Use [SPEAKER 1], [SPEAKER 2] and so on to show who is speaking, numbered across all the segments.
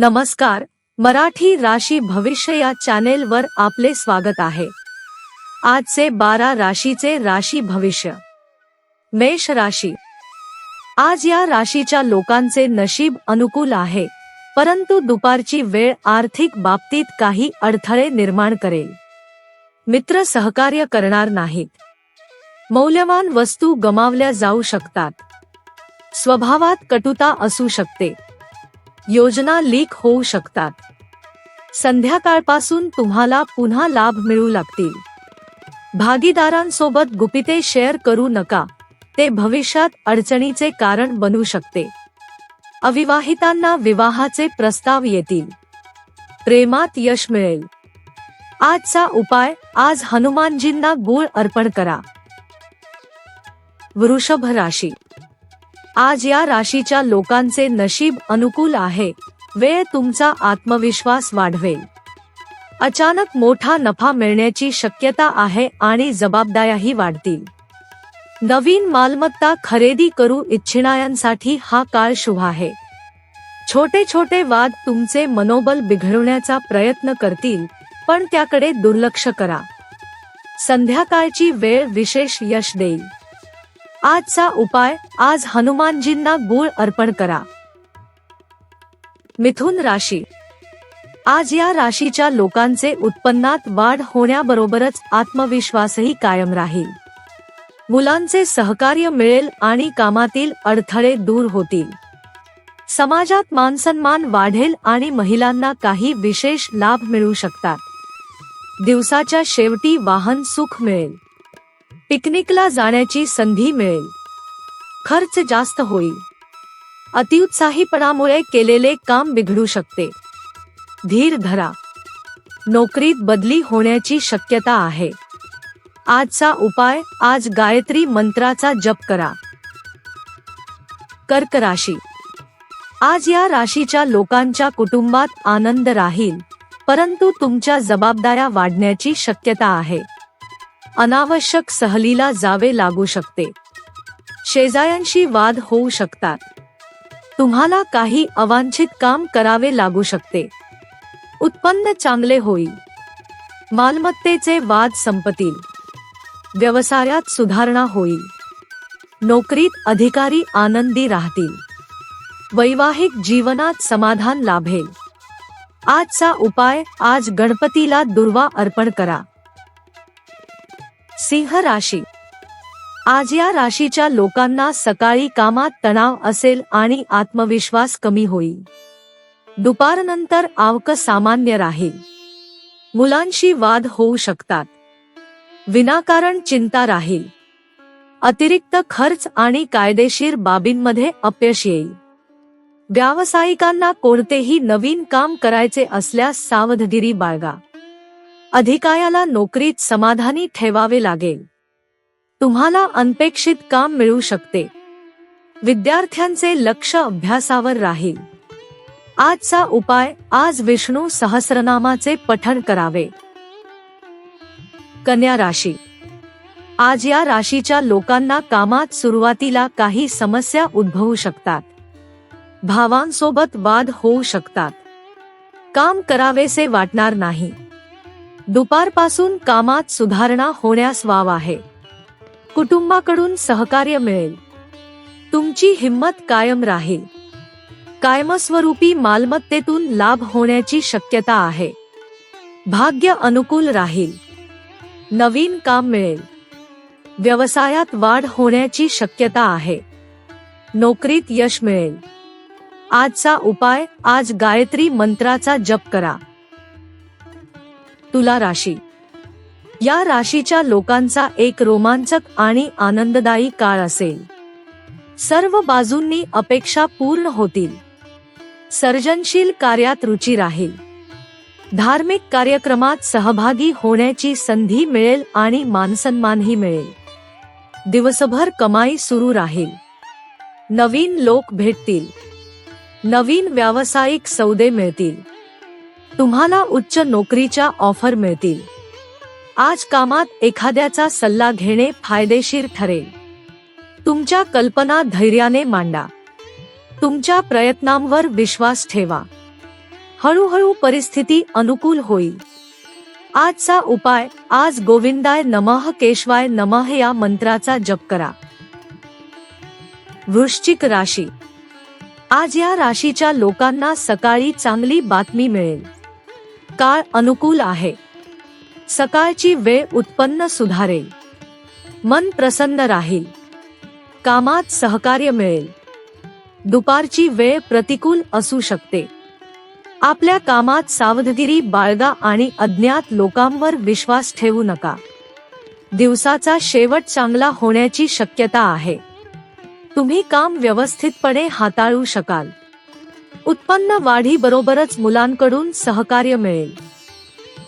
[SPEAKER 1] नमस्कार मराठी राशी भविष्य या चॅनेलवर आपले स्वागत आहे. आजचे बारा राशीचे राशी भविष्य. मेष राशी. आज या राशीच्या लोकांचे नशीब अनुकूल आहे परंतु दुपारची वेळ आर्थिक बाबतीत काही अडथळे निर्माण करेल. मित्र सहकार्य करणार नाहीत. मौल्यवान वस्तू गमावल्या जाऊ शकतात. स्वभावात कटुता असू शकते. योजना लीक होऊ शकतात. संध्याकाळपासून तुम्हाला पुन्हा लाभ मिळू लागतील. भागीदारांसोबत गुपिते शेअर करू नका. ते भविष्यात अडचणीचे कारण बनू शकते. अविवाहितांना विवाहाचे प्रस्ताव येतील. प्रेमात यश मिळेल. आजचा उपाय आज हनुमानजींना गुळ अर्पण करा. वृषभ राशी. आज या राशीच्या लोकांचे नशीब अनुकूल आहे. वेळ तुमचा आत्मविश्वास वाढवेल. अचानक मोठा नफा मिळण्याची शक्यता आहे आणि जबाबदाऱ्याही वाढतील. नवीन मालमत्ता खरेदी करू इच्छिणाऱ्यांसाठी हा काळ शुभ आहे. छोटे छोटे वाद तुमचे मनोबल बिघडवण्याचा प्रयत्न करतील पण त्याकडे दुर्लक्ष करा. संध्याकाळची वेळ विशेष यश देईल. आजचा उपाय आज हनुमानजींना गुळ अर्पण करा. मिथुन राशी. आज या राशीच्या लोकांचे उत्पन्नात वाढ होण्याबरोबरच आत्मविश्वासही कायम राहील. मुलांचे सहकार्य मिळेल आणि कामातील अडथळे दूर होतील. समाजात मानसन्मान वाढेल आणि महिलांना काही विशेष लाभ मिळू शकतात. दिवसाच्या शेवटी वाहन सुख मिळेल. पिकनिकला जाण्याची संधी मिळेल. खर्च जास्त होईल. अतिउत्साहीपणामुळे केलेले काम बिघडू शकते. धीर धरा. नोकरीत बदली होण्याची शक्यता आहे. आजचा उपाय आज गायत्री मंत्राचा जप करा. कर्क राशी. आज या राशीच्या लोकांच्या कुटुंबात आनंद राहील परंतु तुमच्या जबाबदाऱ्या वाढण्याची शक्यता आहे. अनावश्यक सहलीला जावे लागू शकते. शेजाऱ्यांशी वाद होऊ शकतात. तुम्हाला काही अवांछित काम करावे लागू शकते. उत्पन्न चांगले होईल. मालमत्तेचे वाद संपतील. व्यवसायात सुधारणा होईल. नोकरीत अधिकारी आनंदी राहतील. वैवाहिक जीवनात समाधान लाभेल. आजचा उपाय आज गणपतीला दुर्वा अर्पण करा. सिंह राशी. आज या राशीच्या लोकांना सकाळी कामात तणाव असेल आणि आत्मविश्वास कमी होईल. दुपारनंतर आवक सामान्य राहील. मुलांशी वाद होऊ शकतात. विनाकारण चिंता राहील. अतिरिक्त खर्च आणि कायदेशीर बाबींमध्ये अपयश येईल. व्यावसायिकांना कोणतेही नवीन काम करायचे असल्यास सावधगिरी बाळगा. अधिकायाला नोकरीत समाधानी ठेवावे लागेल. तुम्हाला अनपेक्षित काम मिळू शकते. विद्यार्थ्यांचे लक्ष अभ्यासावर राहील. आजचा उपाय आज विष्णू सहस्रनामाचे पठण करावे. कन्या राशी. आज या राशीच्या लोकांना कामात सुरुवातीला काही समस्या उद्भवू शकतात. भावांसोबत वाद होऊ शकतात. काम करावेसे वाटणार नाही. दुपारपासून कामात सुधारणा होण्यास वाव आहे. कुटुंबाकडून सहकार्य मिळेल. तुमची हिंमत कायम राहील. कायमस्वरूपी मालमत्तेतून लाभ होण्याची शक्यता आहे. भाग्य अनुकूल राहील. नवीन काम मिळेल. व्यवसायात वाढ होण्याची शक्यता आहे. नोकरीत यश मिळेल. आजचा उपाय आज गायत्री मंत्राचा जप करा. तुला राशी. या राशीच्या लोकांचा एक रोमांचक आणि आनंददायी काळ असेल. सर्व बाजूंनी अपेक्षा पूर्ण होतील. सर्जनशील कार्यात रुची राहील. धार्मिक कार्यक्रमात सहभागी होण्याची संधी मिळेल आणि मानसन्मानही मिळेल. दिवसभर कमाई सुरू राहील. नवीन लोक भेटतील. नवीन व्यावसायिक सौदे मिळतील. तुम्हाला उच्च नोकरीच्या ऑफर मिळतील. आज कामात एखाद्याचा सल्ला घेणे फायदेशीर ठरेल. तुमच्या कल्पना धैर्याने मांडा. तुमच्या प्रयत्नांवर विश्वास ठेवा. हळूहळू परिस्थिती अनुकूल होईल. आजचा उपाय आज गोविंदाय नमः केशवाय नमः या मंत्राचा जप करा. वृश्चिक राशी. आज या राशीच्या लोकांना सकाळी चांगली बातमी मिळेल. काळ अनुकूल आहे. सकाळची वेळ उत्पन्न सुधारेल. मन प्रसन्न राहील. कामात सहकार्य मिळेल. दुपारची वेळ प्रतिकूल असू शकते. आपल्या कामात सावधगिरी बाळगा आणि अज्ञात लोकांवर विश्वास ठेवू नका. दिवसाचा शेवट चांगला होण्याची शक्यता आहे. तुम्ही काम व्यवस्थितपणे हाताळू शकाल. उत्पन्न वाढीबरोबरच मुलांकडून सहकार्य मिळेल.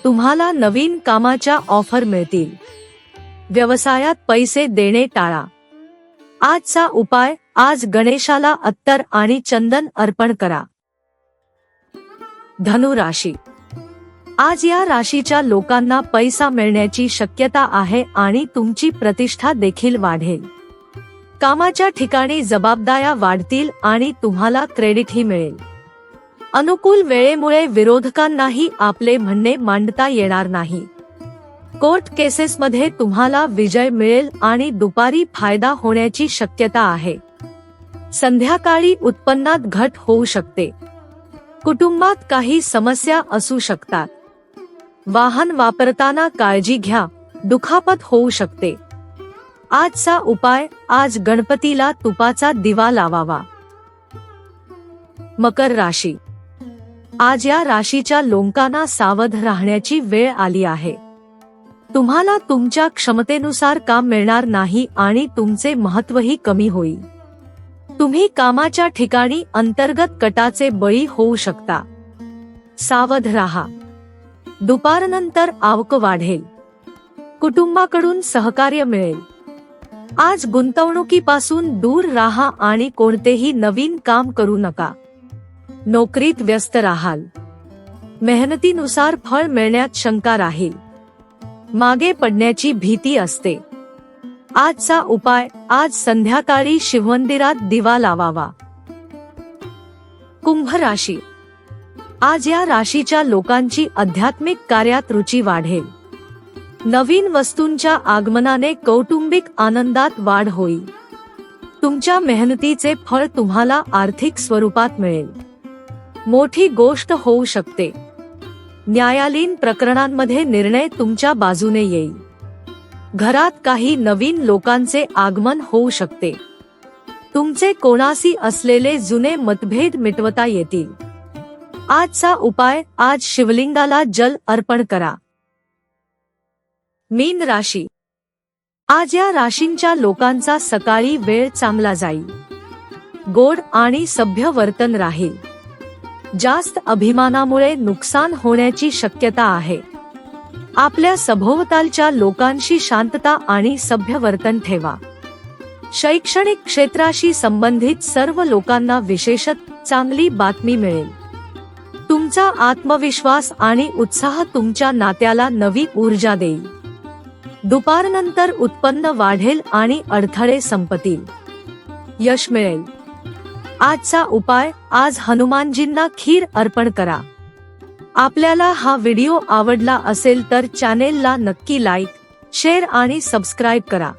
[SPEAKER 1] तुम्हाला नवीन कामाच्या ऑफर मिळतील. व्यवसायात पैसे देणे टाळा. आजचा उपाय आज गणेशाला अत्तर आणि चंदन अर्पण करा. धनु राशी आज या राशीच्या लोकांना पैसा मिळण्याची शक्यता आहे आणि तुमची प्रतिष्ठा देखील वाढेल. कामाच्या ठिकाणी जबाबदाऱ्या वाढतील आणि तुम्हाला क्रेडिटही मिळेल. अनुकूल वेळेमुळे विरोधकांनाही आपले म्हणणे मांडता येणार नाही. कोर्ट केसेसमध्ये तुम्हाला विजय मिळेल आणि दुपारी फायदा होण्याची शक्यता आहे. संध्याकाळी उत्पन्नात घट होऊ शकते. कुटुंबात काही समस्या असू शकतात. वाहन वापरताना काळजी घ्या. दुखापत होऊ शकते. आजचा उपाय आज गणपतीला तुपाचा दिवा लावावा. मकर राशी. आज या राशीच्या लोंकांना सावध राहण्याची वेळ आली आहे. तुम्हाला तुमच्या क्षमतेनुसार काम मिळणार नाही आणि तुमचे महत्वही कमी होईल. तुम्ही कामाच्या ठिकाणी अंतर्गत कटाचे बळी होऊ शकता. सावध राहा. दुपारनंतर आवक वाढेल. कुटुंबाकडून सहकार्य मिळेल. आज गुंतवणुकीपासून दूर राहा आणि कोणतेही नवीन काम करू नका. नोकरीत व्यस्त राहाल. मेहनतीनुसार फळ मिळण्यात शंका राहील. मागे पडण्याची भीती असते. आजचा उपाय आज संध्याकाळी शिवमंदिरात दिवा लावावा. कुंभ राशी. आज या राशीच्या लोकांची आध्यात्मिक कार्यात रुची वाढेल. नवीन वस्तूंच्या आगमनाने कौटुंबिक आनंदात वाढ होईल. तुमच्या मेहनतीचे फळ तुम्हाला आर्थिक स्वरूपात मिळेल. मोठी गोष्ट होऊ शकते. न्यायालयीन प्रकरणांमध्ये निर्णय तुमच्या बाजूने येईल. घरात काही नवीन लोकांचे आगमन होऊ शकते. तुमचे कोणाशी असलेले जुने मतभेद मिटवता येतील. आजचा उपाय आज शिवलिंगाला जल अर्पण करा. मीन राशी. आज या राशींच्या लोकांचा सकाळी वेळ चांगला जाईल. गोड आणि सभ्य वर्तन राहील. जास्त अभिमानामुळे नुकसान होण्याची शक्यता आहे. आपल्या सभोवतालच्या लोकांशी शांतता आणि सभ्य वर्तन ठेवा. शैक्षणिक क्षेत्राशी संबंधित सर्व लोकांना विशेषत चांगली बातमी मिळेल. तुमचा आत्मविश्वास आणि उत्साह तुमच्या नात्याला नवी ऊर्जा देईल. दुपारनंतर उत्पन्न वाढेल आणि अडथळे संपतील. यश मिळेल. आजचा उपाय आज हनुमानजींना खीर अर्पण करा. आपल्याला हा व्हिडिओ आवडला असेल तर चॅनेलला नक्की लाईक शेअर आणि सबस्क्राईब करा.